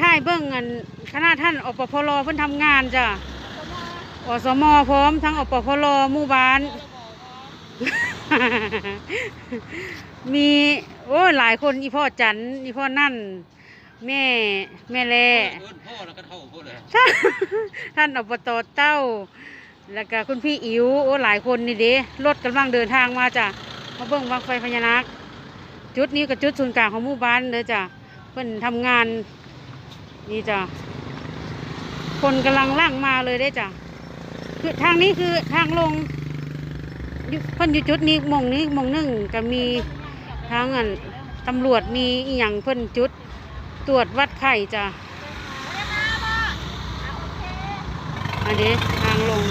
ถ่ายเบิ้งอันคณะท่านอปพลเพิ่นทำงานจ้ะอสมพร้อมทั้งอปพลหมู่บ้าน มีโอ้ยหลายคนอีพ่อจันอีพ่อนั่น แม่แม่แลเอิ้นพ่อแล้วก็เท่าพ่อเลยท่านท่านอบตเต้า แล้วก็คุณพี่อิ๋วโอ้หลายคนนี่เด้รถกำลังเดินทางมาจ้ะมาเบิ่งบังไฟพญานาคจุดนี้ก็จุดศูนย์กลางของหมู่บ้านเลยจ้ะเพิ่นทำงาน นี่จ้ะคนกำลังล่างมาเลยได้จ้ะคือทางนี้คือทางลงเพิ่นอยู่จุดนี้มองนี้มองหนึ่งก็มีทางอันตำรวจมีอีหยังเพิ่นจุด ตรวจวัดไข่จ้ะอันนี้ทางลง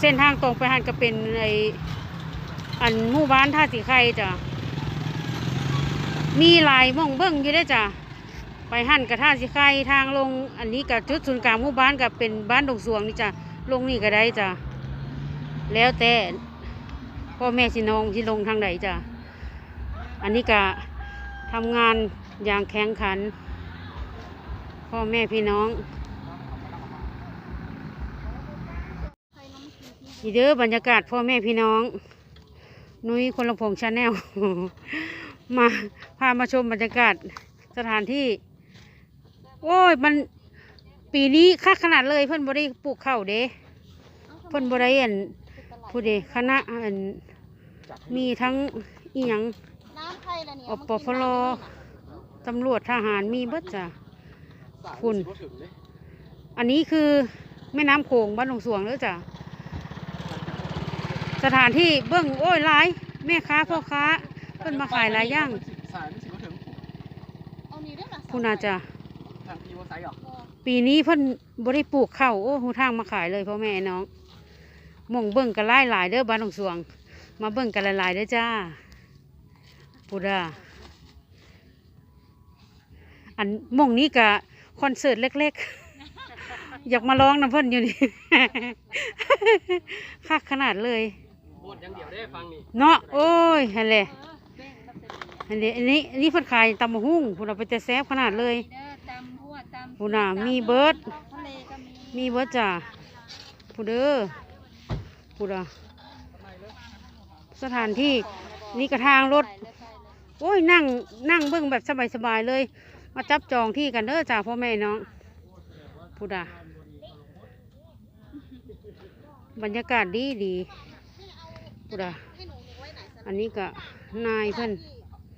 เส้นทางตรงไปหันก็เป็นไออันหมู่บ้านท่าสีไข่จ้ะ มีหลายม่องเบิ้งอยู่ได้จ้ะไปหั่นกับท่าสีไข่ทางลงอันนี้กับจุดศูนย์กลางหมู่บ้านกับเป็นบ้านดงสวงนี่จ้ะลงนี่ก็ได้จ้ะแล้วแต่พ่อแม่สิน้องที่ลงทางไหนจ้ะอันนี้ก็ทำงานอย่างแข็งขัน พ่อแม่พี่น้องนี่เด้อบรรยากาศพ่อแม่พี่น้อง นุ้ยคนละพงชาแนล มาพามาชมบรรยากาศสถานที่ โอ้ยมันปีนี้คักขนาดเลยเพิ่นบริปลูกข้าวเด้เพิ่นบริเอันผู้เดคณะอันมีทั้งอีหยังอปพลตำรวจทหารมีเบิดจ้ะคุณ อันนี้คือแม่น้ำโขงบ้านหลวงสวงแล้วจ้ะสถานที่เบื้องโอ้ยหลาย แม่ค้าพ่อค้า เพิ่นมาขายหลายอย่าง สายไม่สิมาถึงเอานี่ได้ไหมคุณอาจ้ะทางพีวอไซด์เหรอปีนี้เพิ่นบริปลูกข้าวโอ้หูทางมาขายเลยพ่อแม่น้องหมองเบิ่งกันหลายหลายๆเด้อบ้านหลวงสวง มาเบิ่งกันหลายๆเด้อจ้าปูดาอันหมองนี้กะคอนเสิร์ตเล็กๆ อยากมาร้องน้ำเพิ่นอยู่นี่ คักขนาดเลยโคตรยังเดียวได้ฟังนี่เนาะโอ้ยฮันเลยฮัน เลยอันนี้อันนี้เพิ่นขายตำมะฮุ่งพุ่นเอาไปแต่แซ่บขนาดเลย เด้อตำหัวตำพุ่นน่ะมีเบิร์ดทะเลก็มีมีเบิร์ดจ้ะผู้เด้อผู้เด้อสถานที่นี่กระทางรถ โอ้ยนั่งนั่งเบิ่งแบบสบายๆเลย มาจับจองที่กันเด้อจ้าพ่อแม่น้องผู้เด้อบรรยากาศดีดีผู้เด้อให้หนูหนูไว้ไหนสักอันนี้ก็นายเพิ่น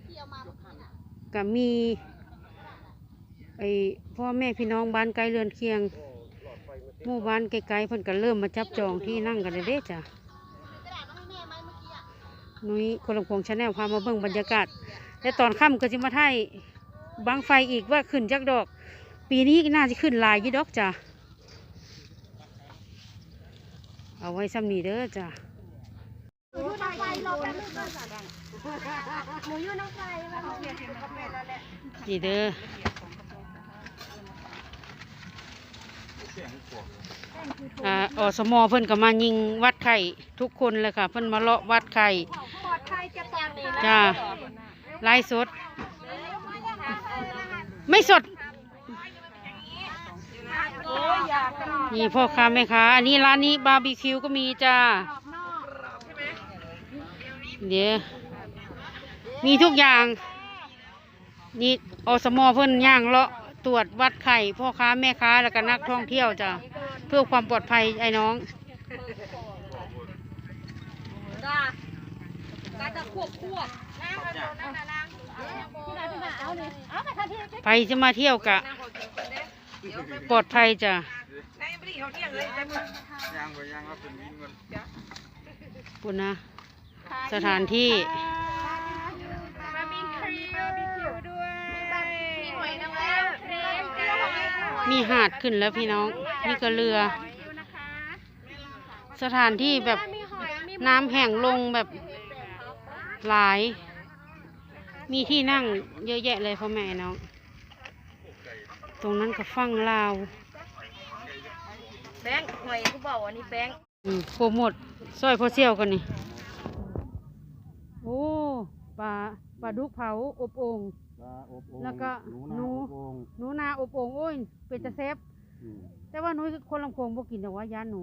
ที่เอามาเมื่อกี้ ก็มีไอพ่อแม่พี่น้องบ้านไกลเรือนเคียงหมู่บ้านไกลๆเพิ่นก็เริ่มมาจับจองที่นั่งกันเลยเด้จ้ะกระดาษมาให้แม่ไหมเมื่อกี้อะนุ้ยคนลำพงชาแนลพามาเบิ่งบรรยากาศ และตอนค่ำก็จะมาไทยบังไฟอีกว่าขึ้นจักดอก ปีนี้น่าจะขึ้นลายยี่ดอกจ้ะ เอาไว้ซ้ำนี้เด้อจ้ะ หนูอยู่น้ำไฟเราแป๊บนึงก่อนหนูอยู่น้ำไฟแล้วหนูเปลี่ยนเป็นกาแฟแล้วแหละนี่เด้ออ่าอสมอเพิ่นก็มายิงวัดไข่ทุกคนเลยค่ะ เพิ่นมาเลาะวัดไข่ปลอดภัยจะตอนนี้นะจ้าไล่สด ไม่สดโอ้ยอยากกันนี่พ่อค้าแม่ค้าอันนี้ร้านนี้บาร์บีคิวก็มีจ้า เดี๋ยว มีทุกอย่าง นี่อสมอเพิ่นย่างเลาะตรวจวัดไข่พ่อค้าแม่ค้าแล้วก็นักท่องเที่ยวจ้ะเพื่อความปลอดภัยไอ้น้องจ้าการจะควบควบล้างเอาล้างล้างพี่นาพี่นาเอาเลยเอาไปทันทีไปจะมาเที่ยวกะ ปลอดภัยจ้ะยางไปยางครับเป็นวิ่งกันปุณนะ สถานที่ มีหอยนางรมครีมจ้ามีหาดขึ้นแล้วพี่น้อง นี่ก็เรือ สถานที่แบบน้ำแห้งลงแบบหลาย มีที่นั่งเยอะแยะเลยพ่อแม่น้อง ตรงนั้นก็ฟังลาว แบงค์หอยกูบอกอันนี้แบงค์อืมโปรโมทซอยพอเซี่ยวกันนี่ โอ้ปลา ปลาดุกเผาอบโอ่ง ปลาอบโอ่งแล้วก็หนูนาหนูอบโอ่งหนูนาอบโอ่งโอ้ยเป็นตะแซบอืม แต่ว่าหนูคนลำโพงบ่กินดอกว่ายานหนู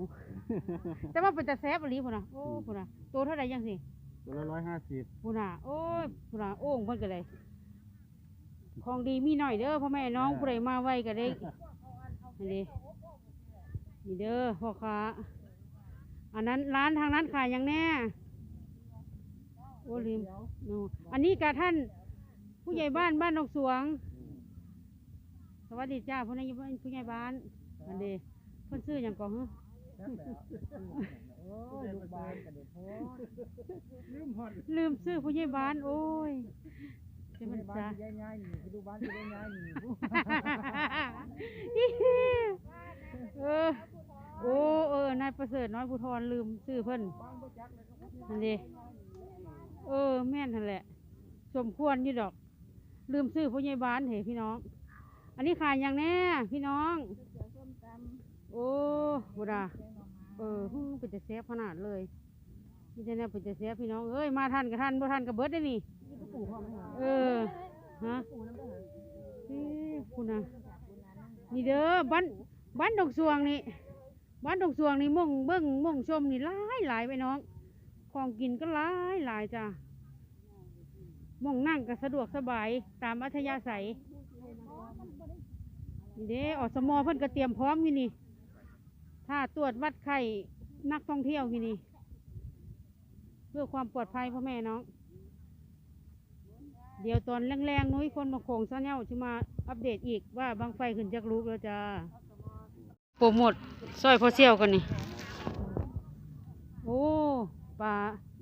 แต่ว่าเป็นตะแซบอีหลีพุ่นน่ะโอ้พุ่นน่ะตัวเท่าไหร่ยังสิตัวละร้อยห้าสิบพุ่นน่ะโอ้ยพุ่นน่ะโอ่งเพิ่นก็เลยของดีมีหน่อยเด้อพ่อแม่น้องผู้ใดมาไวก็ได้นี่เด้นี่เด้อพ่อค้าอันนั้นร้านทางนั้นขายหยังแน่โอ้ลืมโนอันนี้กับท่าน ผู้ใหญ่บ้านบ้านนกสวง สวัสดีจ้าผู้ใหญ่บ้านผู้ใหญ่บ้านอันเดเพิ่นซื้อหยังก่อนฮะโอ้ยลูกบ้านกันเด็ดโพลืมหอดลืมซื้อผู้ใหญ่บ้านโอ้ยเจะมันบ้าจ้านที่ง่ายๆนี่คือดูบ้านที่ง่ายๆนี่เออโอ้เออนายประเสริฐน้อยภูทรลืมซื้อเพิ่นอันเด เออ แม่นทันแหละ สมควรอยู่ดอก ลืมซื้อผู้ใหญ่บ้านเหพี่น้อง อันนี้ขายอย่างแน่พี่น้องโอ้บุดาเออหึ่มเป็นจะเสียขนาดเลยนี่จะเนี่ยเป็นจะเสียพี่น้อง เอ้ย มาทันกับทันบ่ทันกับเบิดได้นี่เออ ฮะเอ้ยคุณนะนี่เด้อบ้านบ้านดงสวงนี่บ้านดงสวงนี่ม่งเบิ้งม่งชมนี่หลายหลายไปน้อง ของกินก็หลายหลายจ้ะม่งนั่งก็สะดวกสบายตามอัธยาศัยนี่เด้อสมอเพิ่นก็เตรียมพร้อมอยู่นี่ ถ้าตรวจวัดไข้นักท่องเที่ยวที่นี่ เพื่อความปลอดภัยพ่อแม่น้อง เดี๋ยวตอนแรงๆนุ้ยคนมาโขงซะเน่าจะมาอัปเดตอีกว่าบางไฟขึ้นจากลูกแล้วจ้าโปรโมทซอยพอเซี่ยวกันนี่ โอ้ ปลา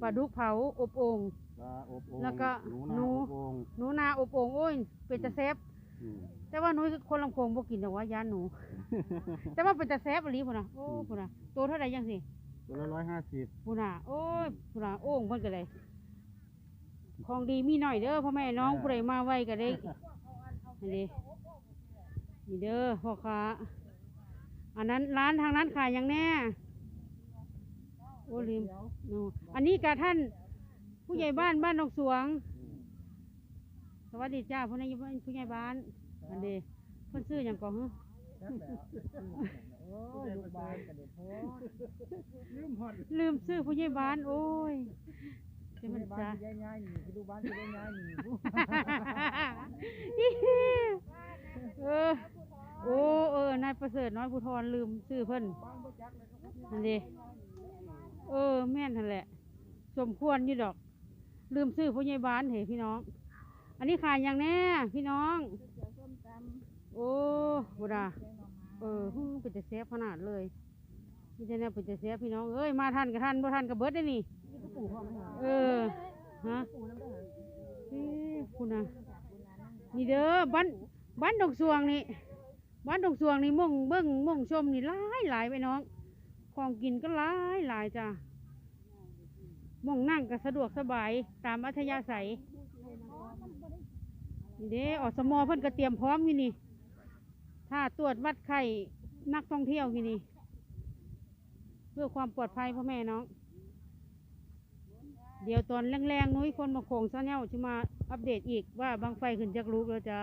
ปลาดุกเผาอบโอ่ง ปลาอบโอ่งแล้วก็หนูหนูนาอบโอ่งหนูนาอบโอ่งโอ้ยเป็นตะแซบอืมแต่ว่าหนุ้ยคนลำโพงบ่กินดอกว่ายานหนู แต่ว่าเป็นตะแซบอีหลีพุ่นน่ะโอ้พุ่นน่ะตัวเท่าไหร่ยังสิตัวละร้อยห้าสิบพุ่นน่ะโอ้ยพุ่นน่ะโอ่งเพิ่นก็เลยของดีมีหน่อยเด้อพ่อแม่น้องผู้ใดมาไวก็ได้นี่เด้นี่เด้อพ่อค้าอันนั้นร้านทางนั้นขายหยังแน่ โอ้ลืมโนอันนี้กับท่าน ผู้ใหญ่บ้านบ้านนกสวง สวัสดีจ้าผู้ใหญ่บ้านผู้ใหญ่บ้านอันเดเพิ่นซื้อหยังก่อนฮะโอ้ยลูกบ้านกันเด็ดโพลืมหอดลืมซื้อผู้ใหญ่บ้าน โอ้ยเจะมันบ้าจ้านที่ง่ายๆนี่คือดูบ้านที่ง่ายๆนี่เออโอ้เออนายประเสริฐน้อยภูทรลืมซื้อเพิ่นอันเด เออ แม่นทันแหละ สมควรอยู่ดอก ลืมซื้อผู้ใหญ่บ้านเหพี่น้อง อันนี้ขายอย่างแน่พี่น้องโอ้บุดาเออหึ่มเป็นจะเสียขนาดเลยนี่จะเนี่ยเป็นจะเสียพี่น้องเอ้ยมาทันกับทันบ่ทันกับเบิดได้นี่เออฮะเอ้คุณน่ะนี่เด้อบ้านบ้านดงสวงนี่บ้านดงสวงนี่ม่งเบิ้งม่งชมนี่หลายหลายไปน้อง ของกินก็หลายหลายจ้ะม่งนั่งก็สะดวกสบายตามอัธยาศัยเด้ออสมอเพิ่นก็เตรียมพร้อมอยู่นี่ ถ้าตรวจวัดไข้นักท่องเที่ยวที่นี่ เพื่อความปลอดภัยพ่อแม่น้อง เดี๋ยวตอนแรงๆนุ้ยคนมาโขงซะเน่าจะมาอัปเดตอีกว่าบางไฟขึ้นจากลูกแล้วจ้า